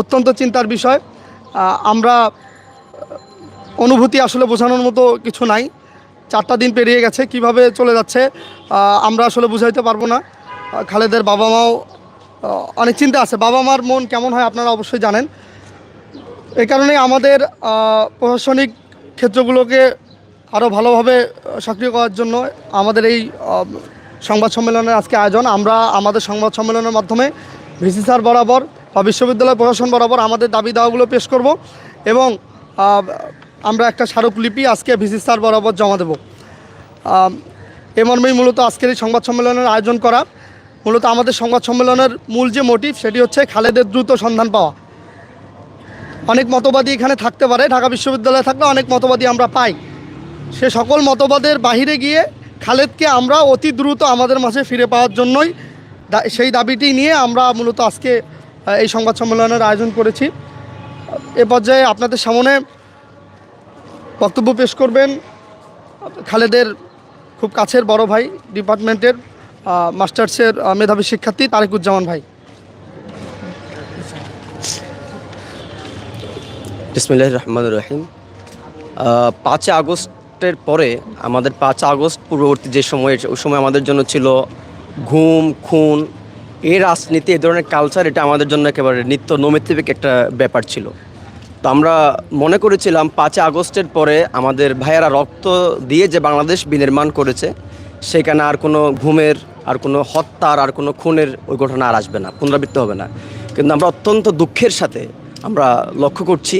অত্যন্ত চিন্তার বিষয়। আমরা অনুভূতি আসলে বোঝানোর মতো কিছু নাই। চারটা দিন পেরিয়ে গেছে, কীভাবে চলে যাচ্ছে আমরা আসলে বুঝাইতে পারব না। খালেদের বাবা মাও অনেক চিন্তা আছে। বাবা মার মন কেমন হয় আপনারা অবশ্যই জানেন। এই কারণে আমাদের প্রশাসনিক ক্ষেত্রগুলোকে আরও ভালোভাবে সক্রিয় করার জন্য আমাদের এই সংবাদ সম্মেলনের আজকে আয়োজন। আমরা আমাদের সংবাদ সম্মেলনের মাধ্যমে ভিসি স্যার বরাবর বিশ্ববিদ্যালয় প্রশাসন বরাবর আমাদের দাবি দাওয়াগুলো পেশ করব এবং আমরা একটা স্মারকলিপি আজকে ভিসি স্যার বরাবর জমা দেব। এ মর্মেই মূলত আজকের এই সংবাদ সম্মেলনের আয়োজন করা। মূলত আমাদের সংবাদ সম্মেলনের মূল যে মোটিভ সেটি হচ্ছে খালেদের দ্রুত সন্ধান পাওয়া। অনেক মতবাদী এখানে থাকতে পারে, ঢাকা বিশ্ববিদ্যালয়ে থাকলে অনেক মতবাদী আমরা পাই। সে সকল মতবাদের বাহিরে গিয়ে খালেদকে আমরা অতি দ্রুত আমাদের মাঝে ফিরে পাওয়ার জন্যই সেই দাবিটি নিয়ে আমরা মূলত আজকে এই সংবাদ সম্মেলনের আয়োজন করেছি। এ পর্যায়ে আপনাদের সামনে বক্তব্য পেশ করবেন খালেদের খুব কাছের বড় ভাই ডিপার্টমেন্টের মাস্টার্সের মেধাবী শিক্ষার্থী তারেকুজ্জামান ভাই। বিসমিল্লাহ রহমান রহিম। পাঁচই আগস্টের পরে আমাদের পাঁচ আগস্ট পূর্ববর্তী যে সময়, ওই সময় আমাদের জন্য ছিল ঘুম, খুন এই রাজনীতি, এই ধরনের কালচার এটা আমাদের জন্য একেবারে নিত্য নৈমিত্তিক একটা ব্যাপার ছিল। তো আমরা মনে করেছিলাম পাঁচই আগস্টের পরে আমাদের ভাইয়েরা রক্ত দিয়ে যে বাংলাদেশ বিনির্মাণ করেছে, সেখানে আর কোনো ঘুমের, আর কোনো হত্যার, আর কোনো খুনের ওই ঘটনা আর আসবে না, পুনরাবৃত্তি হবে না। কিন্তু আমরা অত্যন্ত দুঃখের সাথে আমরা লক্ষ্য করছি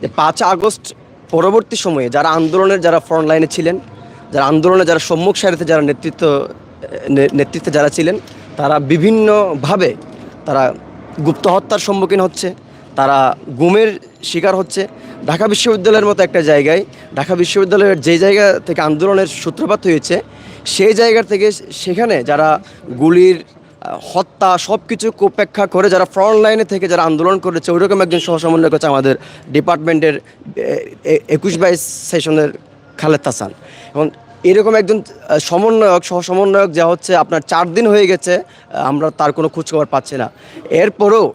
যে পাঁচ আগস্ট পরবর্তী সময়ে যারা আন্দোলনের যারা ফ্রন্ট লাইনে ছিলেন, যারা আন্দোলনে যারা সম্মুখ সারিতে যারা নেতৃত্ব নেতৃত্বে যারা ছিলেন তারা বিভিন্নভাবে তারা গুপ্ত হত্যার সম্মুখীন হচ্ছে, তারা গুমের শিকার হচ্ছে। ঢাকা বিশ্ববিদ্যালয়ের মতো একটা জায়গায়, ঢাকা বিশ্ববিদ্যালয়ের যে জায়গা থেকে আন্দোলনের সূত্রপাত হয়েছে, সেই জায়গা থেকে সেখানে যারা গুলির, হত্যা সব কিছু উপেক্ষা করে, যারা ফ্রন্ট লাইনে থেকে যারা আন্দোলন করেছে, ওইরকম একজন সহসমন্বয় করছে আমাদের ডিপার্টমেন্টের একুশ বাইশ সেশনের খালেদ হাসান। এবং এরকম একজন সমন্বয়ক সহ সমন্বয়ক যা হচ্ছে আপনার চার দিন হয়ে গেছে আমরা তার কোনো খোঁজখবর পাচ্ছি না। এরপরেও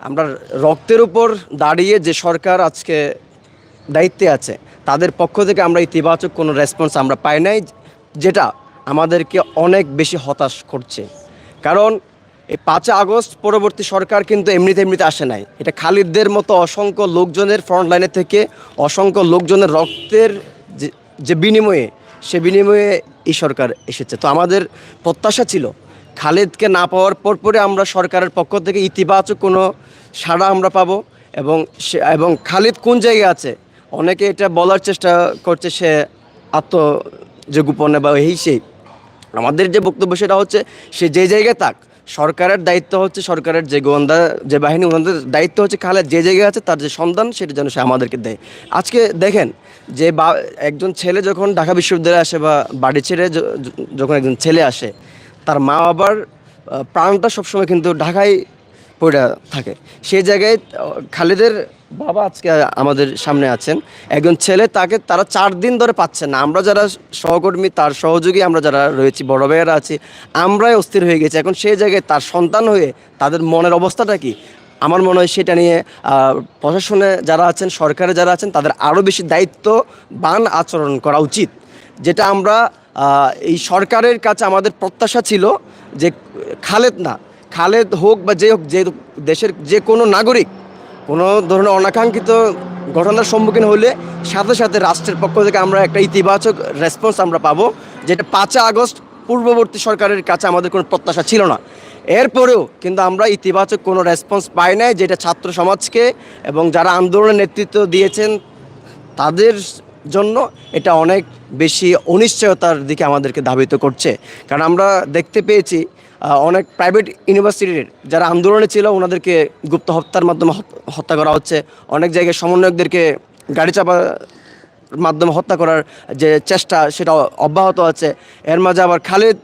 আমরা রক্তের উপর দাঁড়িয়ে যে সরকার আজকে দায়িত্বে আছে, তাদের পক্ষ থেকে আমরা ইতিবাচক কোনো রেসপন্স আমরা পাই নাই, যেটা আমাদেরকে অনেক বেশি হতাশ করছে। কারণ এই পাঁচই আগস্ট পরবর্তী সরকার কিন্তু এমনিতে এমনিতে আসে নাই। এটা খালিদদের মতো অসংখ্য লোকজনের ফ্রন্ট লাইনে থেকে অসংখ্য লোকজনের রক্তের যে বিনিময়ে সে বিনিময়ে এই সরকার এসেছে। তো আমাদের প্রত্যাশা ছিল, খালেদকে না পাওয়ার পর পরে আমরা সরকারের পক্ষ থেকে ইতিবাচক কোনো সাড়া আমরা পাবো এবং সে, এবং খালেদ কোন জায়গায় আছে? অনেকে এটা বলার চেষ্টা করছে সে আত্ম যে গোপনে বা এই সেই। আমাদের যে বক্তব্য সেটা হচ্ছে, সে যে জায়গায় থাক সরকারের দায়িত্ব হচ্ছে সরকারের যে গোয়েন্দা, যে বাহিনী, ওনাদের দায়িত্ব হচ্ছে খালের যে জায়গায় আছে তার যে সন্ধান, সেটা যেন সে আমাদেরকে দেয়। আজকে দেখেন, যে বা, একজন ছেলে যখন ঢাকা বিশ্ববিদ্যালয়ে আসে বা বাড়ি ছেড়ে যখন একজন ছেলে আসে, তার মা বাবার প্রাণটা সবসময় কিন্তু ঢাকায় পড়ে থাকে। সেই জায়গায় খালেদের বাবা আজকে আমাদের সামনে আছেন। একজন ছেলে তাকে তারা চার দিন ধরে পাচ্ছেন না। আমরা যারা সহকর্মী, তার সহযোগী আমরা যারা রয়েছি, বড় ভাইয়েরা আছি, আমরাই অস্থির হয়ে গেছি। এখন সেই জায়গায় তার সন্তান হয়ে তাদের মনের অবস্থাটা কি? আমার মনে হয় সেটা নিয়ে প্রশাসনে যারা আছেন, সরকারে যারা আছেন, তাদের আরও বেশি দায়িত্ববান আচরণ করা উচিত। যেটা আমরা এই সরকারের কাছে আমাদের প্রত্যাশা ছিল যে খালেদ না খালেদ হোক বা যে হোক, যে দেশের যে কোনো নাগরিক, কোনো ধরনের অনাকাঙ্ক্ষিত ঘটনার সম্মুখীন হলে সাথে সাথে রাষ্ট্রের পক্ষ থেকে আমরা একটা ইতিবাচক রেসপন্স আমরা পাবো, যেটা পাঁচই আগস্ট পূর্ববর্তী সরকারের কাছে আমাদের কোনো প্রত্যাশা ছিল না। এরপরেও কিন্তু আমরা ইতিবাচক কোনো রেসপন্স পাই নাই, যেটা ছাত্র সমাজকে এবং যারা আন্দোলনের নেতৃত্ব দিয়েছেন তাদের জন্য এটা অনেক বেশি অনিশ্চয়তার দিকে আমাদেরকে ধাবিত করছে। কারণ আমরা দেখতে পেয়েছি অনেক প্রাইভেট ইউনিভার্সিটির যারা আন্দোলনে ছিল, ওনাদেরকে গুপ্ত হত্যার মাধ্যমে হত- হত্যা করা হচ্ছে। অনেক জায়গায় সমন্বয়কদেরকে গাড়ি চাপা মাধ্যমে হত্যা করার যে চেষ্টা, সেটা অব্যাহত আছে। এর মাঝে আবার খালেদ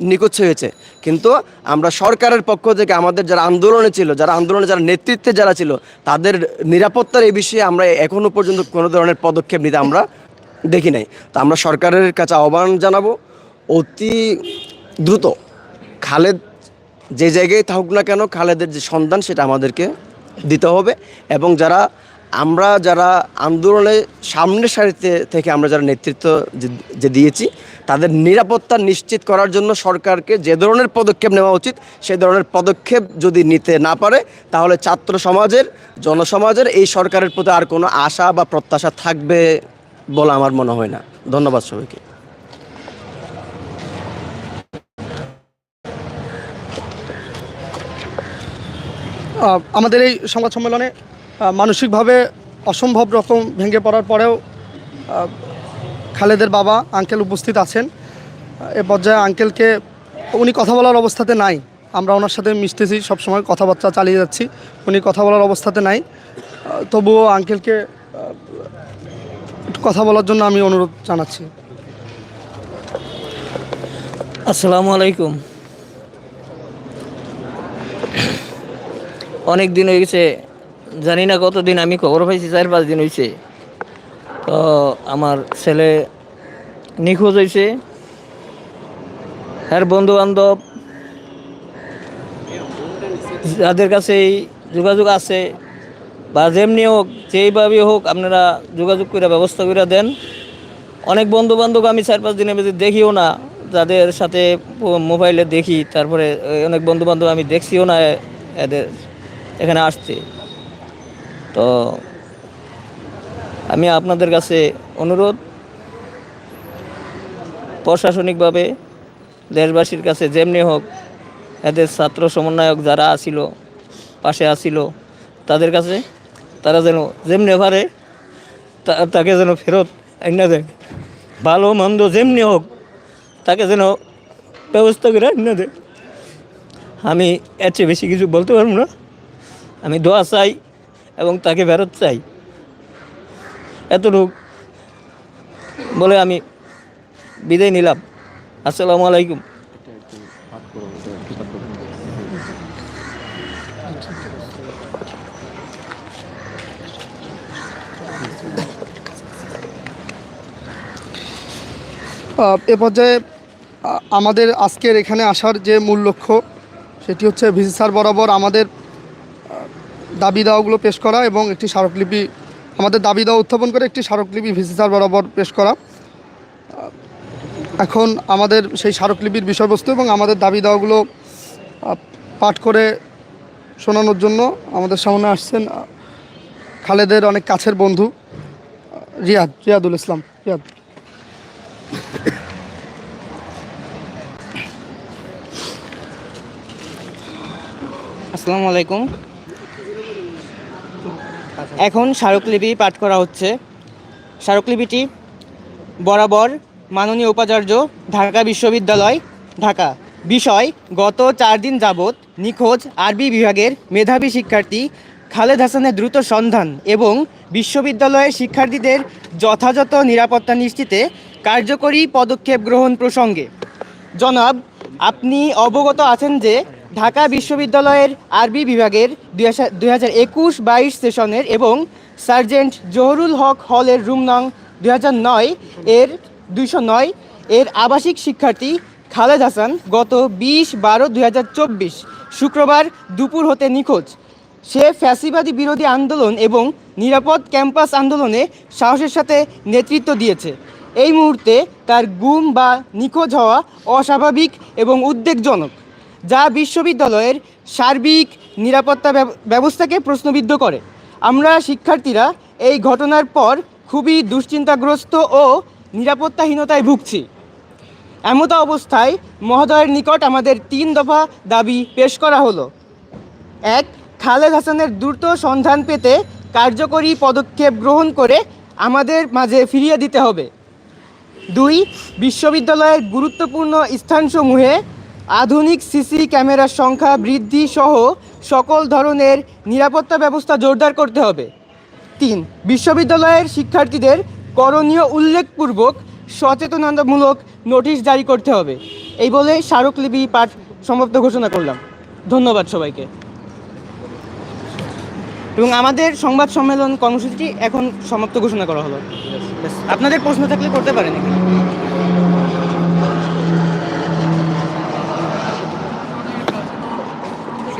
নিখোঁজ হয়েছে। কিন্তু আমরা সরকারের পক্ষ থেকে আমাদের যারা আন্দোলনে ছিল, যারা আন্দোলনে যারা নেতৃত্বে যারা ছিল, তাদের নিরাপত্তার এই বিষয়ে আমরা এখনও পর্যন্ত কোনো ধরনের পদক্ষেপ নিতে আমরা দেখি নাই। তো আমরা সরকারের কাছে আহ্বান জানাব, অতি দ্রুত খালেদ যে জায়গায় থাকুক না কেন, খালেদের যে সন্ধান, সেটা আমাদেরকে দিতে হবে। এবং যারা, আমরা যারা আন্দোলনে সামনের সারিতে থেকে আমরা যারা নেতৃত্ব যে- যে দিয়েছি, তাদের নিরাপত্তা নিশ্চিত করার জন্য সরকারকে যে ধরনের পদক্ষেপ নেওয়া উচিত সেই ধরনের পদক্ষেপ যদি নিতে না পারে, তাহলে ছাত্র সমাজের, জনসমাজের এই সরকারের প্রতি আর কোনো আশা বা প্রত্যাশা থাকবে বলে আমার মনে হয় না। ধন্যবাদ সবাইকে। আমাদের এই সংবাদ সম্মেলনে মানসিকভাবে অসম্ভব রকম ভেঙে পড়ার পরেও খালেদের বাবা আঙ্কেল উপস্থিত আছেন। এ পর্যায়ে আঙ্কেলকে উনি কথা বলার অবস্থাতে নাই। আমরা ওনার সাথে মিশতেছি, সবসময় কথাবার্তা চালিয়ে যাচ্ছি। উনি কথা বলার অবস্থাতে নাই। তবুও আঙ্কেলকে একটু কথা বলার জন্য আমি অনুরোধ জানাচ্ছি। আসসালামু আলাইকুম। অনেক দিন হয়ে গেছে, জানি না কতদিন আমি খবর পাইছি, চার পাঁচ দিন হয়েছে তো আমার ছেলে নিখোঁজ হয়েছে হ্যার বন্ধু বান্ধব যাদের কাছে এই যোগাযোগ আছে, বা যেমনি হোক, যেইভাবে হোক, আপনারা যোগাযোগ করে ব্যবস্থা করে দেন। অনেক বন্ধু বান্ধব আমি চার পাঁচ দিনের মধ্যে দেখিও না, যাদের সাথে মোবাইলে দেখি, তারপরে অনেক বন্ধু বান্ধব আমি দেখছিও না এদের এখানে আসছে। তো আমি আপনাদের কাছে অনুরোধ, প্রশাসনিকভাবে দেশবাসীর কাছে যেমনি হোক, এদের ছাত্র সমন্বয়ক যারা আসিল পাশে আসিল তাদের কাছে তারা যেন যেমনি পারে তাকে যেন ফেরত এনে দেয়। ভালো মন্দ যেমনি হোক, তাকে যেন ব্যবস্থা করে এনে দেয়। আমি এর চেয়ে বেশি কিছু বলতে পারব না। আমি দোয়া চাই এবং তাকে ফেরত চাই। এতটুক বলে আমি বিদায় নিলাম। আসসালামু আলাইকুম। এ পর্যায়ে আমাদের আজকের এখানে আসার যে মূল লক্ষ্য, সেটি হচ্ছে ভিসি বরাবর আমাদের দাবি দাওয়াগুলো পেশ করা এবং একটি স্মারকলিপি, আমাদের দাবি দাওয়া উত্থাপন করে একটি স্মারকলিপি ভিসি স্যার বরাবর পেশ করা। এখন আমাদের সেই স্মারকলিপির বিষয়বস্তু এবং আমাদের দাবি দাওয়াগুলো পাঠ করে শোনানোর জন্য আমাদের সামনে আসছেন খালেদের অনেক কাছের বন্ধু রিয়াদ, রিয়াদুল ইসলাম। রিয়াদ। আসসালামু আলাইকুম। এখন স্মারকলিপি পাঠ করা হচ্ছে। স্মারকলিপিটি বরাবর মাননীয় উপাচার্য ঢাকা বিশ্ববিদ্যালয়, ঢাকা। বিষয়, গত চার দিন যাবৎ নিখোঁজ আরবি বিভাগের মেধাবী শিক্ষার্থী খালেদ হাসানের দ্রুত সন্ধান এবং বিশ্ববিদ্যালয়ের শিক্ষার্থীদের যথাযথ নিরাপত্তা নিশ্চিতে কার্যকরী পদক্ষেপ গ্রহণ প্রসঙ্গে। জনাব, আপনি অবগত আছেন যে ঢাকা বিশ্ববিদ্যালয়ের আরবি বিভাগের দুই হাজার একুশ বাইশ সেশনের এবং সার্জেন্ট জহরুল হক হলের রুম নং দুই নয় এর দুইশো নয় এর আবাসিক শিক্ষার্থী খালেদ হাসান গত বিশ বারো দুই শুক্রবার দুপুর হতে নিখোঁজ। সে ফ্যাসিবাদী বিরোধী আন্দোলন এবং নিরাপদ ক্যাম্পাস আন্দোলনে সাহসের সাথে নেতৃত্ব দিয়েছে। এই মুহূর্তে তার গুম বা নিখোঁজ হওয়া অস্বাভাবিক এবং উদ্বেগজনক। যা বিশ্ববিদ্যালয়ের সার্বিক নিরাপত্তা ব্যবস্থাকে প্রশ্নবিদ্ধ করে। আমরা শিক্ষার্থীরা এই ঘটনার পর খুবই দুশ্চিন্তাগ্রস্ত ও নিরাপত্তাহীনতায় ভুগছি। এমতো অবস্থায় মহোদয়ের নিকট আমাদের তিন দফা দাবি পেশ করা হলো। এক, খালেদ হাসানের দ্রুত সন্ধান পেতে কার্যকরী পদক্ষেপ গ্রহণ করে আমাদের মাঝে ফিরিয়ে দিতে হবে। দুই, বিশ্ববিদ্যালয়ের গুরুত্বপূর্ণ স্থানসমূহে আধুনিক সিসি ক্যামেরার সংখ্যা বৃদ্ধি সহ সকল ধরনের নিরাপত্তা ব্যবস্থা জোরদার করতে হবে। তিন, বিশ্ববিদ্যালয়ের শিক্ষার্থীদের করণীয় উল্লেখপূর্বক সচেতনতামূলক নোটিশ জারি করতে হবে। এই বলে স্মারকলিপি পাঠ সমাপ্ত ঘোষণা করলাম। ধন্যবাদ সবাইকে। এবং আমাদের সংবাদ সম্মেলন কর্মসূচিটি এখন সমাপ্ত ঘোষণা করা হলো। আপনাদের প্রশ্ন থাকলে করতে পারেন একটু জোরে যদি বলতেন বৈঠকের সাথে যখন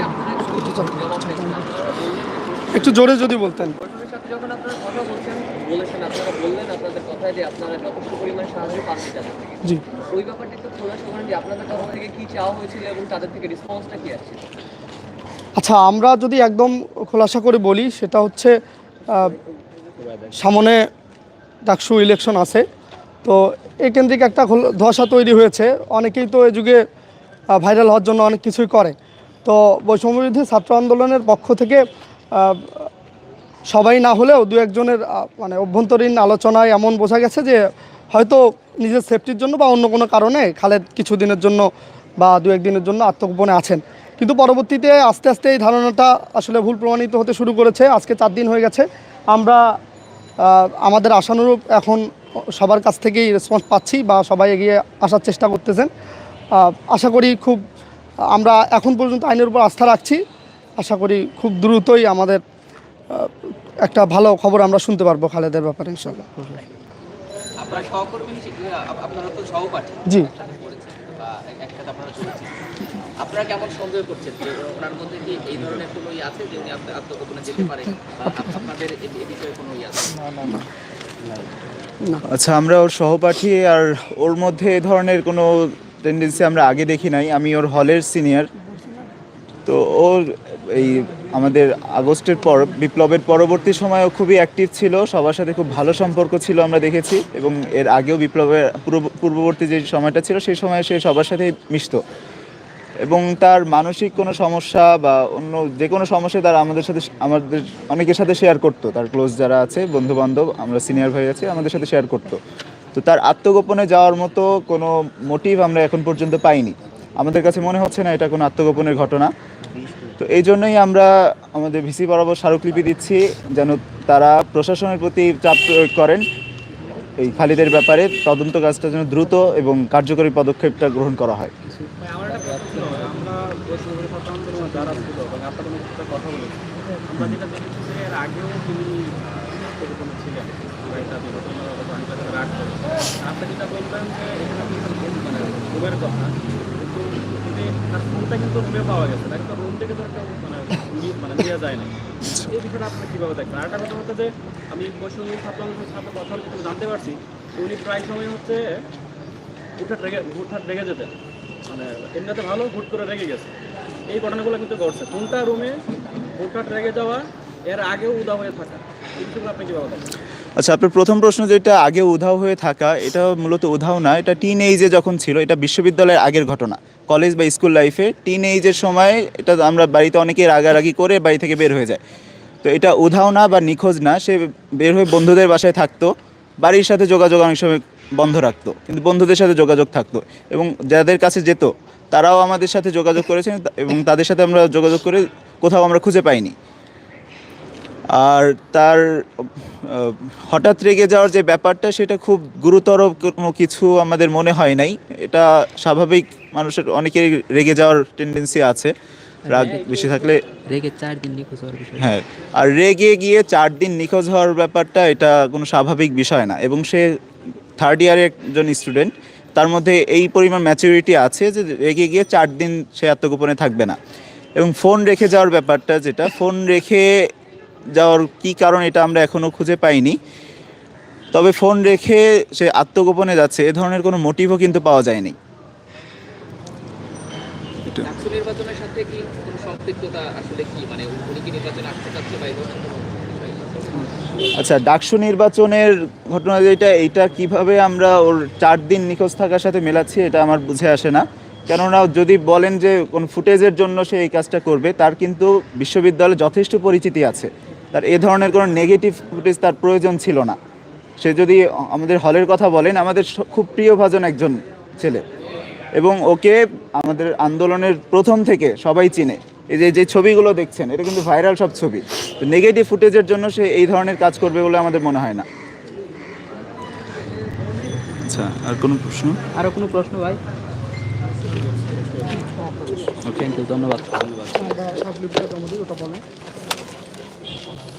আপনারা কথা বলছেন বলেছেন আপনারা বললেন আপনাদের কথায় যে আপনারা যথেষ্ট পরিমাণ জি একটু খোলাসা করেন যে আপনাদের তরফ থেকে কি চাওয়া হয়েছিল এবং তাদের থেকে রেসপন্সটা কি আছে আচ্ছা আমরা যদি একদম খোলাসা করে বলি, সেটা হচ্ছে সামনে ডাকসু ইলেকশন আছে। তো এই কেন্দ্রিক একটা ধোঁয়াশা তৈরি হয়েছে। অনেকেই তো এই যুগে ভাইরাল হওয়ার জন্য অনেক কিছুই করে। তো বৈষম্যবিরোধী ছাত্র আন্দোলনের পক্ষ থেকে সবাই না হলেও দু একজনের মানে অভ্যন্তরীণ আলোচনায় এমন বোঝা গেছে যে হয়তো নিজের সেফটির জন্য বা অন্য কোনো কারণে খালেদ কিছুদিনের জন্য বা দু একদিনের জন্য আত্মগোপনে আছেন। কিন্তু পরবর্তীতে আস্তে আস্তে এই ধারণাটা আসলে ভুল প্রমাণিত হতে শুরু করেছে। আজকে চার দিন হয়ে গেছে। আমরা আমাদের আশানুরূপ এখন সবার কাছ থেকেই রেসপন্স পাচ্ছি বা সবাই এগিয়ে আসার চেষ্টা করতেছেন। আশা করি খুব, আমরা এখন পর্যন্ত আইনের উপর আস্থা রাখছি। আশা করি খুব দ্রুতই আমাদের একটা ভালো খবর আমরা শুনতে পারব খালেদের ব্যাপারে ইনশাল্লাহ আপনারা সহকর্মী হিসেবে আপ- আপনারা তো সহপাঠী। জি। একসাথে পড়েছেন বা এক- একসাথে আপনারা কেমন সন্দেহ করছেন যে ওনার মধ্যে কি এই ধরনের কোনো ই আছে যে উনি আত্মগোপনে যেতে পারে? আপনাদের এ- এ বিষয়ে কোনো ই আছে? আচ্ছা আমরা ওর সহপাঠী আর ওর মধ্যে এ ধরনের কোনো টেন্ডেন্সি আমরা আগে দেখি নাই। আমি ওর হলের সিনিয়র তো ওর এই আমাদের আগস্টের পর, বিপ্লবের পরবর্তী সময়ও খুবই অ্যাক্টিভ ছিল, সবার সাথে খুব ভালো সম্পর্ক ছিল আমরা দেখেছি এবং এর আগেও বিপ্লবের পূর্ব- পূর্ববর্তী যে সময়টা ছিল, সেই সময় সে সবার সাথে মিশতো। এবং তার মানসিক কোনো সমস্যা বা অন্য যে কোনো সমস্যা তার আমাদের সাথে, আমাদের অনেকের সাথে শেয়ার করতো। তার ক্লোজ যারা আছে বন্ধু বান্ধব আমরা সিনিয়র ভাই আছি, আমাদের সাথে শেয়ার করতো। তো তার আত্মগোপনে যাওয়ার মতো কোনো মোটিভ আমরা এখন পর্যন্ত পাইনি। আমাদের কাছে মনে হচ্ছে না এটা কোনো আত্মগোপনের ঘটনা। তো এই জন্যই আমরা আমাদের ভিসি বরাবর স্মারকলিপি দিচ্ছি, যেন তারা প্রশাসনের প্রতি চাপ প্রয়োগ করেন এই খালিদের ব্যাপারে। তদন্ত কাজটা যেন দ্রুত এবং কার্যকরী পদক্ষেপটা গ্রহণ করা হয়। কথা আপনি মানে তার ফোনটা কিন্তু রুমে পাওয়া গেছে না? কিন্তু রুম থেকে তো একটা মানে মানে নিয়ে যায় না। এই বিষয়টা আপনি কীভাবে দেখবেন আরেকটা কথা হচ্ছে যে আমি ছাত্র আন্দোলনের কথা জানতে পারছি উনি প্রায় সময় হচ্ছে হুটহাট রেগে হুটহাট রেগে যেতেন। মানে এমনিতে ভালো হুট করে রেগে গেছে। এই ঘটনাগুলো কিন্তু ঘটছে। কোনটা রুমে হুটহাট রেগে যাওয়া এর আগেও উদা হয়ে থাকা? এই বিষয়গুলো আপনি কীভাবে দেখেন আচ্ছা আপনার প্রথম প্রশ্ন যেটা আগে উধাও হয়ে থাকা, এটা মূলত উধাও না, এটা টিন এইজে যখন ছিল, এটা বিশ্ববিদ্যালয়ের আগের ঘটনা। কলেজ বা স্কুল লাইফে টিন এইজের সময় এটা আমরা বাড়িতে অনেকে রাগারাগি করে বাড়ি থেকে বের হয়ে যায়। তো এটা উধাও না বা নিখোঁজ না, সে বের হয়ে বন্ধুদের বাসায় থাকতো, বাড়ির সাথে যোগাযোগ অনেক সময় বন্ধ রাখতো, কিন্তু বন্ধুদের সাথে যোগাযোগ থাকতো এবং যাদের কাছে যেত, তারাও আমাদের সাথে যোগাযোগ করেছেন এবং তাদের সাথে আমরা যোগাযোগ করে কোথাও আমরা খুঁজে পাইনি। আর তার হঠাৎ রেগে যাওয়ার যে ব্যাপারটা সেটা খুব গুরুতর কোনো কিছু আমাদের মনে হয় নাই। এটা স্বাভাবিক মানুষের অনেকের রেগে যাওয়ার টেন্ডেন্সি আছে। রাগ বেশি থাকলে রেগে চার দিন নিখোঁজ হওয়ার বিষয়। হ্যাঁ আর রেগে গিয়ে চার দিন নিখোঁজ হওয়ার ব্যাপারটা এটা কোনো স্বাভাবিক বিষয় না। এবং সে থার্ড ইয়ারে একজন স্টুডেন্ট তার মধ্যে এই পরিমাণ ম্যাচুরিটি আছে যে রেগে গিয়ে চার দিন সে আত্মগোপনে থাকবে না। এবং ফোন রেখে যাওয়ার ব্যাপারটা যেটা ফোন রেখে যাওয়ার কি কারণ এটা আমরা এখনও খুঁজে পাইনি। তবে ফোন রেখে সে আত্মগোপনে যাচ্ছে এ ধরনের কোনো মোটিভও কিন্তু পাওয়া যায়নি। ডাকসু নির্বাচনের সাথে কি কোনো সম্পৃক্ততা আসলে কি? মানে? আচ্ছা ডাকসু নির্বাচনের ঘটনা যেটা এইটা কীভাবে আমরা ওর চার দিন নিখোঁজ থাকার সাথে মেলাচ্ছি এটা আমার বুঝে আসে না। কেননা যদি বলেন যে কোন ফুটেজের জন্য সে এই কাজটা করবে তার কিন্তু বিশ্ববিদ্যালয়ে যথেষ্ট পরিচিতি আছে। তার এ ধরনের কোনো নেগেটিভ ফুটেজ তার প্রয়োজন ছিল না। সে যদি আমাদের হলের কথা বলেন আমাদের স- খুব প্রিয়ভাজন একজন ছেলে। এবং ওকে আমাদের আন্দোলনের প্রথম থেকে সবাই চিনে। এই যে যে ছবিগুলো দেখছেন এটা কিন্তু ভাইরাল সব ছবি। তো নেগেটিভ ফুটেজের জন্য সে এই ধরনের কাজ করবে বলে আমাদের মনে হয় না। আচ্ছা আর কোনো প্রশ্ন? আরও কোনো প্রশ্ন ভাই? ইউ ধন্যবাদ।